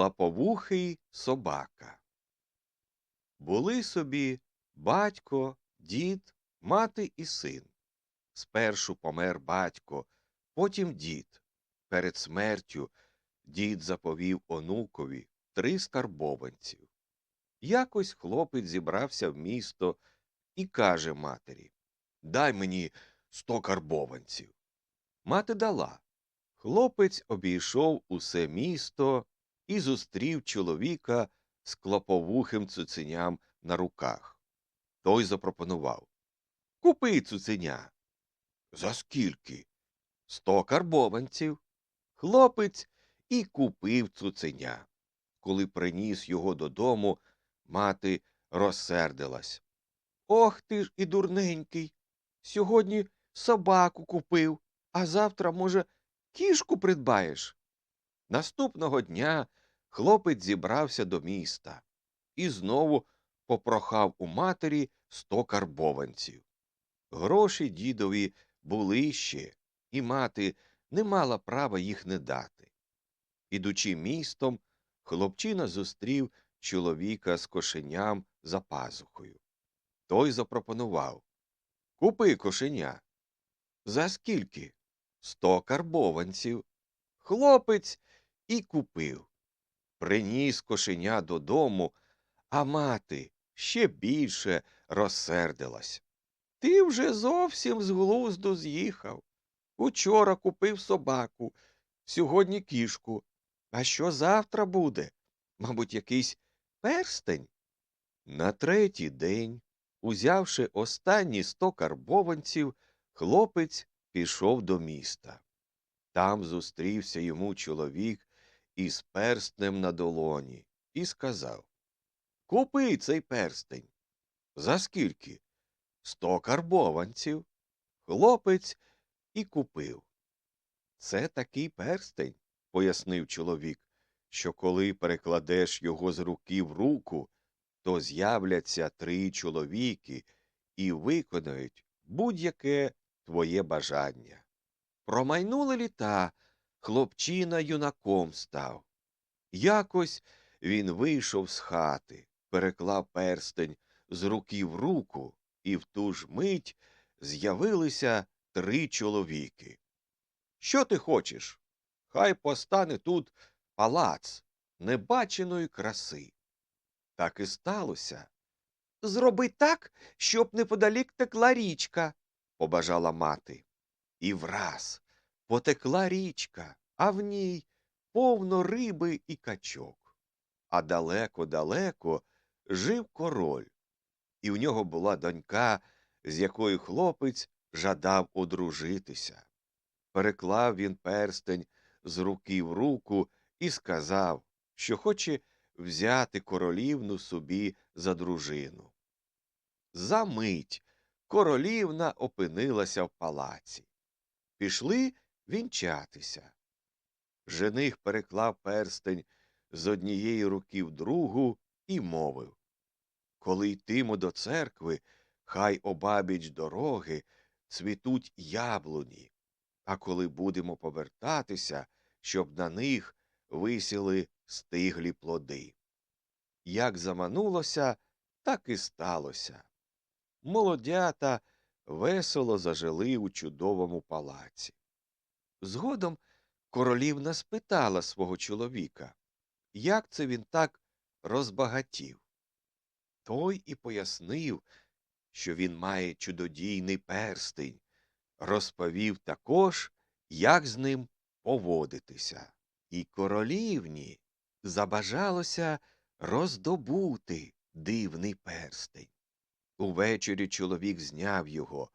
Клаповухий собака. Були собі батько, дід, мати і син. Спершу помер батько, потім дід. Перед смертю дід заповів онукові три скарбованців. Якось хлопець зібрався в місто і каже матері Дай мені сто карбованців. Мати дала. Хлопець обійшов усе місто і зустрів чоловіка з клоповухим цуценям на руках. Той запропонував Купи цуценя. За скільки? Сто карбованців. Хлопець і купив цуценя. Коли приніс його додому, мати розсердилась. Ох ти ж і дурненький. Сьогодні собаку купив, а завтра, може, кішку придбаєш. Наступного дня хлопець зібрався до міста і знову попрохав у матері сто карбованців. Гроші дідові були ще, і мати не мала права їх не дати. Ідучи містом, хлопчина зустрів чоловіка з кошеням за пазухою. Той запропонував Купи кошеня. За скільки? Сто карбованців. Хлопець і купив. Приніс кошеня додому, а мати ще більше розсердилась. Ти вже зовсім з глузду з'їхав. Учора купив собаку, сьогодні кішку. А що завтра буде? Мабуть, якийсь перстень? На третій день, узявши останні сто карбованців, хлопець пішов до міста. Там зустрівся йому чоловік із перстнем на долоні і сказав Купи цей перстень. За скільки? Сто карбованців. Хлопець і купив. Це такий перстень, пояснив чоловік, що коли перекладеш його з руки в руку, то з'являться три чоловіки і виконають будь-яке твоє бажання. Промайнули літа, хлопчина юнаком став. Якось він вийшов з хати, переклав перстень з руки в руку, і в ту ж мить з'явилися три чоловіки. Що ти хочеш? Хай постане тут палац небаченої краси. Так і сталося. Зроби так, щоб неподалік текла річка, побажала мати. І враз потекла річка, а в ній повно риби і качок. А далеко-далеко жив король, і в нього була донька, з якою хлопець жадав одружитися. Переклав він перстень з руки в руку і сказав, що хоче взяти королівну собі за дружину. За мить королівна опинилася в палаці. Пішли вінчатися. Жених переклав перстень з однієї руки в другу і мовив Коли йтимо до церкви, хай обабіч дороги цвітуть яблуні, а коли будемо повертатися, щоб на них висіли стиглі плоди. Як заманулося, так і сталося. Молодята весело зажили у чудовому палаці. Згодом королівна спитала свого чоловіка, як це він так розбагатів. Той і пояснив, що він має чудодійний перстень, розповів також, як з ним поводитися. І королівні забажалося роздобути дивний перстень. Увечері чоловік зняв його.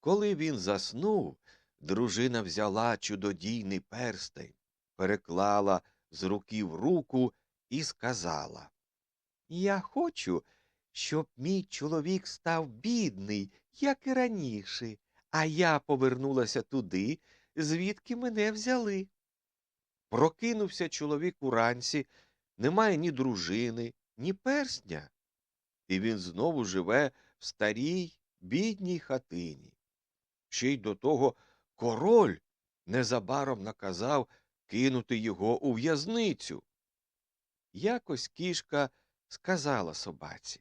Коли він заснув, дружина взяла чудодійний перстень, переклала з руки в руку і сказала Я хочу, щоб мій чоловік став бідний, як і раніше, а я повернулася туди, звідки мене взяли. Прокинувся чоловік уранці, немає ні дружини, ні перстня, і він знову живе в старій, бідній хатині. Ще й до того король незабаром наказав кинути його у в'язницю. Якось кішка сказала собаці.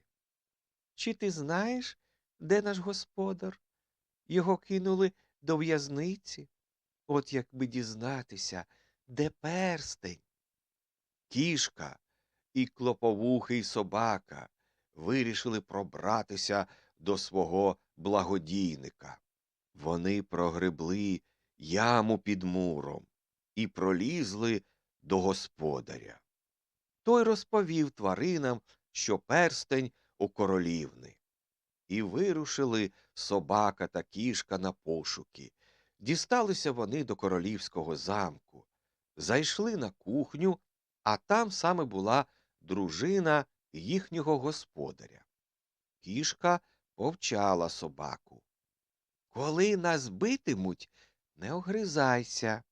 Чи ти знаєш, де наш господар? Його кинули до в'язниці. От якби дізнатися, де перстень. Кішка і клоповухий собака вирішили пробратися до свого благодійника. Вони прогребли яму під муром і пролізли до господаря. Той розповів тваринам, що перстень у королівни. І вирушили собака та кішка на пошуки. Дісталися вони до королівського замку, зайшли на кухню, а там саме була дружина їхнього господаря. Кішка повчала собаку. Коли нас битимуть, не огризайся.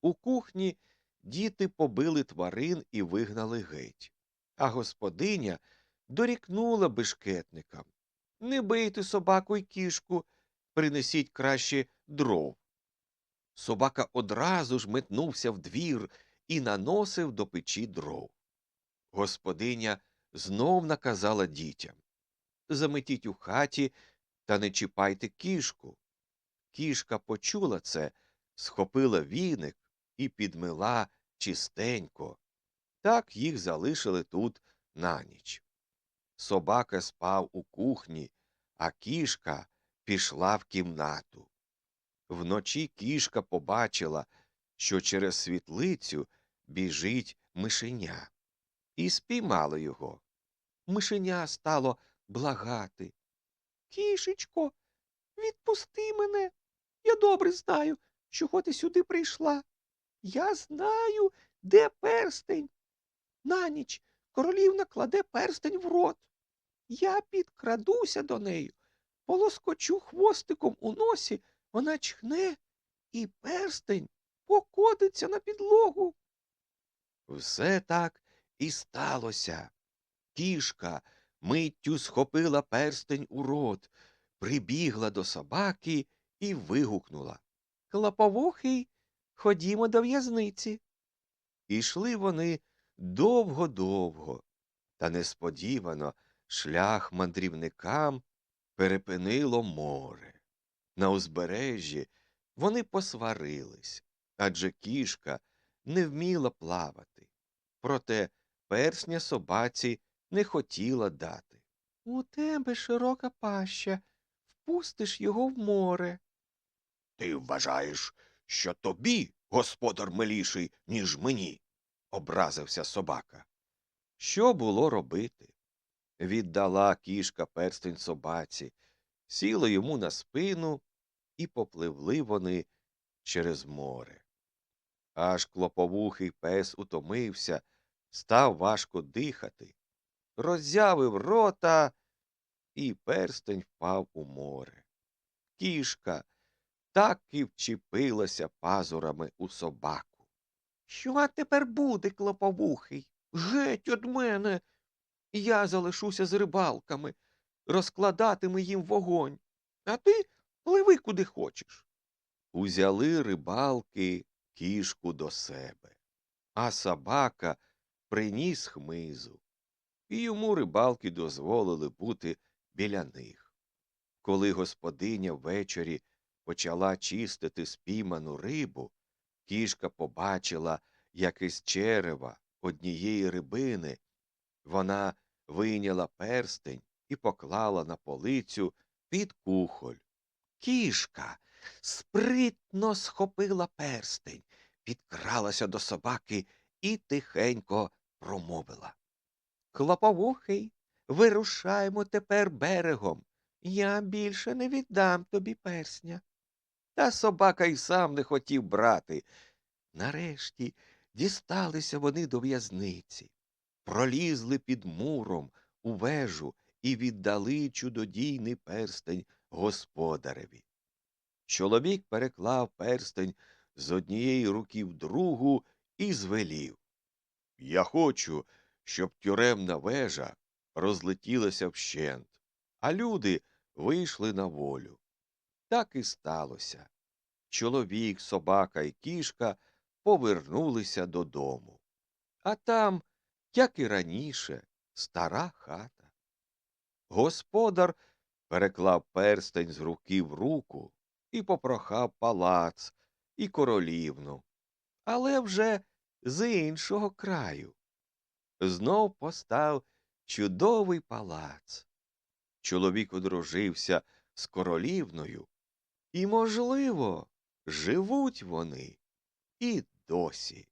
У кухні діти побили тварин і вигнали геть, а господиня дорікнула бешкетникам. Не бийте собаку й кішку, принесіть краще дров. Собака одразу ж метнувся в двір і наносив до печі дров. Господиня знов наказала дітям заметіть у хаті та не чіпайте кішку. Кішка почула це, схопила віник і підмила чистенько. Так їх залишили тут на ніч. Собака спав у кухні, а кішка пішла в кімнату. Вночі кішка побачила, що через світлицю біжить мишеня, і спіймала його. Мишеня стало благати. Кішечко, відпусти мене. Я добре знаю, чого ти сюди прийшла. Я знаю, де перстень. На ніч королівна кладе перстень в рот. Я підкрадуся до неї, полоскочу хвостиком у носі, вона чхне, і перстень покотиться на підлогу. Все так і сталося. Кішка миттю схопила перстень у рот, прибігла до собаки і вигукнула Клоповухий, ходімо до в'язниці. Ішли вони довго-довго, та несподівано шлях мандрівникам перепинило море. На узбережжі вони посварились, адже кішка не вміла плавати. Проте персня собаці не хотіла дати. У тебе широка паща, впустиш його в море. Ти вважаєш, що тобі господар миліший, ніж мені, образився собака. Що було робити? Віддала кішка перстень собаці, сіла йому на спину, і попливли вони через море. Аж клоповухий пес утомився, став важко дихати, роззявив рота, і перстень впав у море. Кішка так і вчепилася пазурами у собаку. Що тепер буде, клоповухий? Геть од мене. Я залишуся з рибалками, розкладатиме їм вогонь, а ти пливи куди хочеш. Узяли рибалки кішку до себе, а собака приніс хмизу, і йому рибалки дозволили бути біля них. Коли господиня ввечері почала чистити спійману рибу, кішка побачила, як із черева однієї рибини вона вийняла перстень і поклала на полицю під кухоль. Кішка спритно схопила перстень, підкралася до собаки і тихенько промовила. Клоповухий, вирушаємо тепер берегом. Я більше не віддам тобі персня. Та собака й сам не хотів брати. Нарешті дісталися вони до в'язниці, пролізли під муром у вежу і віддали чудодійний перстень господареві. Чоловік переклав перстень з однієї руки в другу і звелів. Я хочу, щоб тюремна вежа розлетілася вщент, а люди вийшли на волю. Так і сталося. Чоловік, собака і кішка повернулися додому. А там як і раніше, стара хата. Господар переклав перстень з руки в руку і попрохав палац і королівну, але вже з іншого краю. Знов постав чудовий палац. Чоловік одружився з королівною, і, можливо, живуть вони і досі.